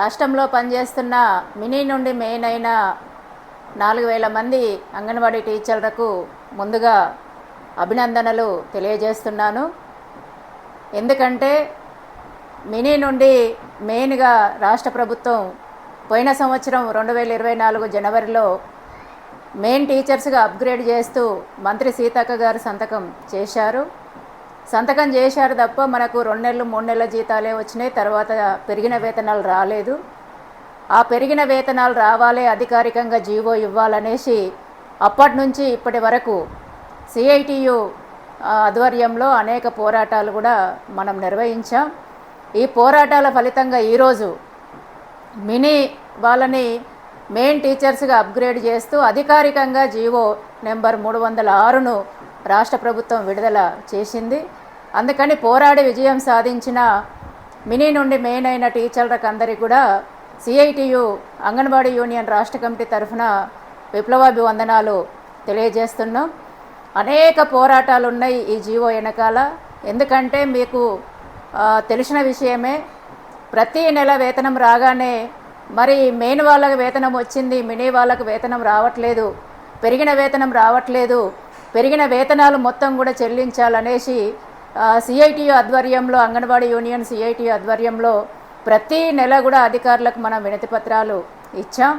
రాష్ట్రంలో పనిచేస్తున్న మినీ నుండి మెయిన్ అయిన నాలుగు వేల మంది అంగన్వాడీ టీచర్లకు ముందుగా అభినందనలు తెలియజేస్తున్నాను. ఎందుకంటే మినీ నుండి మెయిన్గా రాష్ట్ర ప్రభుత్వం పోయిన సంవత్సరం రెండు వేల ఇరవై నాలుగు జనవరిలో మెయిన్ టీచర్స్గా అప్గ్రేడ్ చేస్తూ మంత్రి సీతక్క గారు సంతకం చేశారు. సంతకం చేశారు తప్ప మనకు రెండు నెలలు మూడు నెలల జీతాలే వచ్చినాయి. తర్వాత పెరిగిన వేతనాలు రాలేదు. ఆ పెరిగిన వేతనాలు రావాలి అధికారికంగా జీవో ఇవ్వాలనేసి అప్పటి నుంచి ఇప్పటి వరకు సిఐటియు ఆధ్వర్యంలో అనేక పోరాటాలు కూడా మనం నిర్వహించాం. ఈ పోరాటాల ఫలితంగా ఈరోజు మినీ వాళ్ళని మెయిన్ టీచర్స్గా అప్గ్రేడ్ చేస్తూ అధికారికంగా జీవో నెంబర్ మూడు వందల ఆరును రాష్ట్ర ప్రభుత్వం విడుదల చేసింది. అందుకని పోరాడి విజయం సాధించిన మినీ నుండి మెయిన్ అయిన టీచర్లకు అందరికీ కూడా సిఐటియు అంగన్వాడీ యూనియన్ రాష్ట్ర కమిటీ తరఫున విప్లవాభివందనాలు తెలియజేస్తున్నాం. అనేక పోరాటాలు ఉన్నాయి ఈ జీవో వెనకాల. ఎందుకంటే మీకు తెలిసిన విషయమే ప్రతి నెల వేతనం రాగానే మరి మెయిన్ వాళ్ళకి వేతనం వచ్చింది మినీ వాళ్ళకి వేతనం రావట్లేదు పెరిగిన వేతనం రావట్లేదు పెరిగిన వేతనాలు మొత్తం కూడా చెల్లించాలనేసి సిఐటి ఆధ్వర్యంలో అంగన్వాడీ యూనియన్ సిఐటి ఆధ్వర్యంలో ప్రతి నెల కూడా అధికారులకు మనం వినతి పత్రాలు ఇచ్చాం.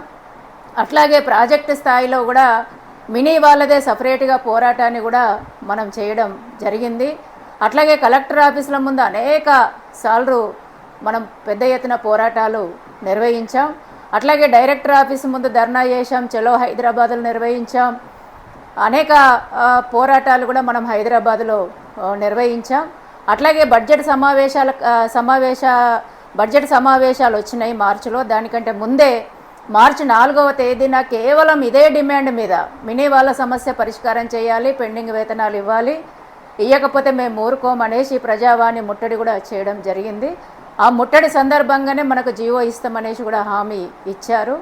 అట్లాగే ప్రాజెక్టు స్థాయిలో కూడా మినీ వాళ్ళదే సపరేట్గా పోరాటాన్ని కూడా మనం చేయడం జరిగింది. అట్లాగే కలెక్టర్ ఆఫీసుల ముందు అనేక సార్లు మనం పెద్ద ఎత్తున పోరాటాలు నిర్వహించాం. అట్లాగే డైరెక్టర్ ఆఫీస్ ముందు ధర్నా చేశాం చలో హైదరాబాద్లో నిర్వహించాం. అనేక పోరాటాలు కూడా మనం హైదరాబాద్లో నిర్వహించాం. అట్లాగే బడ్జెట్ సమావేశాల సమావేశ బడ్జెట్ సమావేశాలు వచ్చినాయి మార్చిలో. దానికంటే ముందే మార్చి నాలుగవ తేదీన కేవలం ఇదే డిమాండ్ మీద మినీ వాళ్ళ సమస్య పరిష్కారం చేయాలి పెండింగ్ వేతనాలు ఇవ్వాలి. ఇవ్వకపోతే మేము ఊరుకోమనేసి ప్రజావాణి ముట్టడి కూడా చేయడం జరిగింది. ఆ ముట్టడి సందర్భంగానే మనకు జీవో ఇస్తామనేసి కూడా హామీ ఇచ్చారు.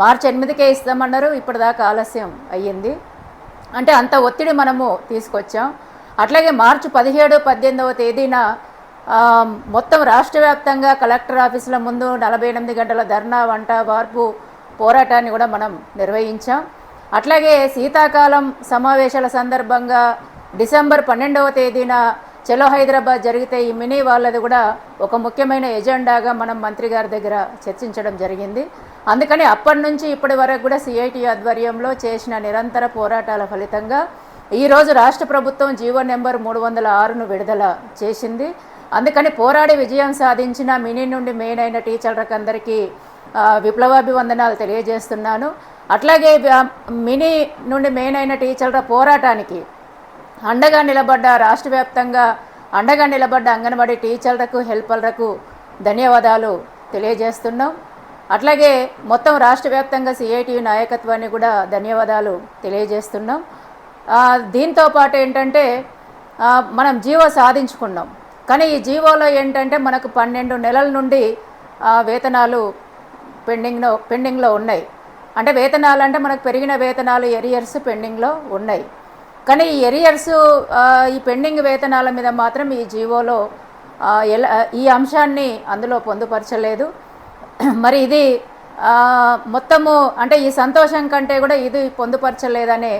మార్చి ఎనిమిదికే ఇస్తామన్నారు. ఇప్పటిదాకా ఆలస్యం అయ్యింది. అంటే అంత ఒత్తిడి మనము తీసుకొచ్చాం. అట్లాగే మార్చి పదిహేడు పద్దెనిమిదవ తేదీన మొత్తం రాష్ట్ర వ్యాప్తంగా కలెక్టర్ ఆఫీసుల ముందు నలభై ఎనిమిది గంటల ధర్నా వంట వార్పు పోరాటాన్ని కూడా మనం నిర్వహించాం. అట్లాగే శీతాకాలం సమావేశాల సందర్భంగా డిసెంబర్ పన్నెండవ తేదీన చలో హైదరాబాద్ జరిగితే ఈ మినీ వాళ్ళది కూడా ఒక ముఖ్యమైన ఎజెండాగా మనం మంత్రి గారి దగ్గర చర్చించడం జరిగింది. అందుకని అప్పటి నుంచి ఇప్పటి వరకు కూడా సిఐటి ఆధ్వర్యంలో చేసిన నిరంతర పోరాటాల ఫలితంగా ఈరోజు రాష్ట్ర ప్రభుత్వం జీవో నెంబర్ మూడు వందల ఆరును విడుదల చేసింది. అందుకని పోరాడి విజయం సాధించిన మినీ నుండి మెయిన్ అయిన టీచర్లకు అందరికీ విప్లవాభివందనాలు తెలియజేస్తున్నాను. అట్లాగే మినీ నుండి మెయిన్ అయిన టీచర్ల పోరాటానికి అండగా నిలబడ్డ రాష్ట్ర వ్యాప్తంగా అండగా నిలబడ్డ అంగన్వాడీ టీచర్లకు హెల్పర్లకు ధన్యవాదాలు తెలియజేస్తున్నాం. అట్లాగే మొత్తం రాష్ట్ర వ్యాప్తంగా సిఐటియు నాయకత్వాన్ని కూడా ధన్యవాదాలు తెలియజేస్తున్నాం. దీంతో పాటు ఏంటంటే మనం జీవో సాధించుకున్నాం. కానీ ఈ జీవోలో ఏంటంటే మనకు పన్నెండు నెలల నుండి వేతనాలు పెండింగ్లో పెండింగ్లో ఉన్నాయి. అంటే వేతనాలు అంటే మనకు పెరిగిన వేతనాలు ఎరియర్స్ పెండింగ్లో ఉన్నాయి. కానీ ఈ ఎరియర్స్ ఈ పెండింగ్ వేతనాల మీద మాత్రం ఈ జీవోలో ఎలా ఈ అంశాన్ని అందులో పొందుపరచలేదు. మరి ఇది మొత్తము అంటే ఈ సంతోషం కంటే కూడా ఇది పొందుపరచలేదనే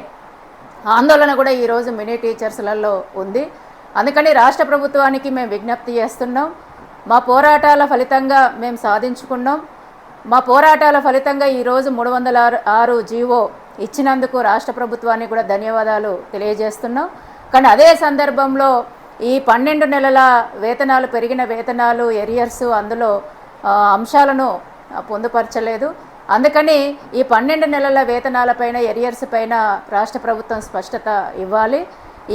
ఆందోళన కూడా ఈరోజు మినీ టీచర్స్లలో ఉంది. అందుకని రాష్ట్ర ప్రభుత్వానికి మేము విజ్ఞప్తి చేస్తున్నాం. మా పోరాటాల ఫలితంగా మేము సాధించుకున్నాం. మా పోరాటాల ఫలితంగా ఈరోజు మూడు వందల ఆరు జీవో ఇచ్చినందుకు రాష్ట్ర ప్రభుత్వానికి కూడా ధన్యవాదాలు తెలియజేస్తున్నాం. కానీ అదే సందర్భంలో ఈ పన్నెండు నెలల వేతనాలు పెరిగిన వేతనాలు ఎరియర్స్ అందులో అంశాలను పొందుపరచలేదు. అందుకని ఈ పన్నెండు నెలల వేతనాలపైన ఎరియర్స్ పైన రాష్ట్ర ప్రభుత్వం స్పష్టత ఇవ్వాలి.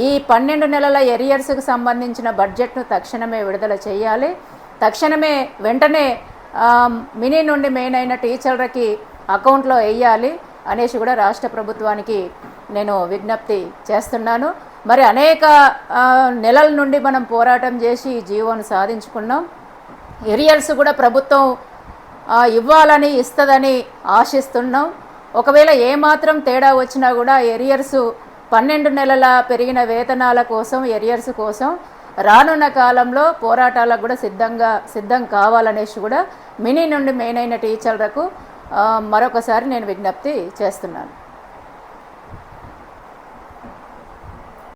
ఈ పన్నెండు నెలల ఎరియర్స్కు సంబంధించిన బడ్జెట్ను తక్షణమే విడుదల చేయాలి. తక్షణమే వెంటనే మినీ నుండి మెయిన్ అయిన టీచర్లకి అకౌంట్లో వేయాలి అనేసి కూడా రాష్ట్ర ప్రభుత్వానికి నేను విజ్ఞప్తి చేస్తున్నాను. మరి అనేక నెలల నుండి మనం పోరాటం చేసి ఈ జీవోను సాధించుకున్నాం. ఎరియర్స్ కూడా ప్రభుత్వం ఇవ్వాలని ఇస్తుందని ఆశిస్తున్నాం. ఒకవేళ ఏమాత్రం తేడా వచ్చినా కూడా ఎరియర్స్ పన్నెండు నెలల పెరిగిన వేతనాల కోసం ఎరియర్స్ కోసం రానున్న కాలంలో పోరాటాలకు కూడా సిద్ధంగా సిద్ధం కావాలనేసి కూడా మినీ నుండి మెయిన్ అయిన టీచర్లకు మరొకసారి నేను విజ్ఞప్తి చేస్తున్నాను.